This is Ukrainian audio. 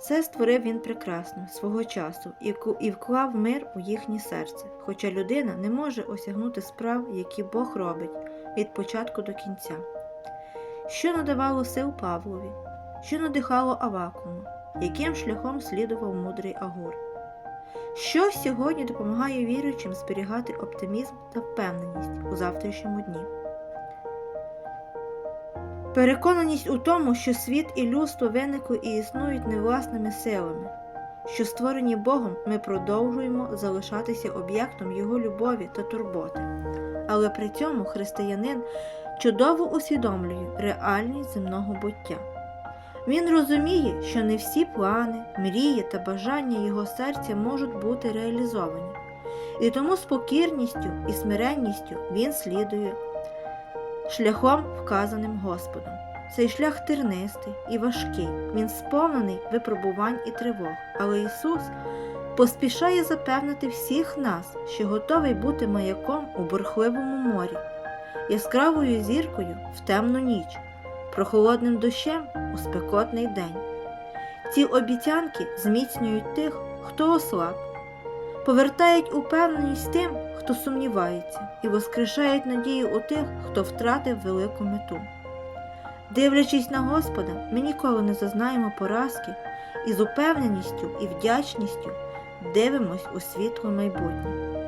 Все створив він прекрасно свого часу і вклав мир у їхнє серце, хоча людина не може осягнути справ, які Бог робить від початку до кінця. Що надавало сил Павлові, що надихало Авакуму, яким шляхом слідував мудрий Агур. Що сьогодні допомагає віруючим зберігати оптимізм та впевненість у завтрашньому дні? Переконаність у тому, що світ і людство виникли і існують не власними силами, що створені Богом, ми продовжуємо залишатися об'єктом Його любові та турботи. Але при цьому християнин чудово усвідомлює реальність земного буття. Він розуміє, що не всі плани, мрії та бажання його серця можуть бути реалізовані, і тому з покірністю і смиренністю він слідує шляхом, вказаним Господом. Цей шлях тернистий і важкий, він сповнений випробувань і тривог, але Ісус поспішає запевнити всіх нас, що готовий бути маяком у бурхливому морі, яскравою зіркою в темну ніч, прохолодним дощем у спекотний день. Ці обіцянки зміцнюють тих, хто ослаб, повертають упевненість тим, хто сумнівається, і воскрешають надію у тих, хто втратив велику мету. Дивлячись на Господа, ми ніколи не зазнаємо поразки і з упевненістю і вдячністю дивимось у світло майбутнє.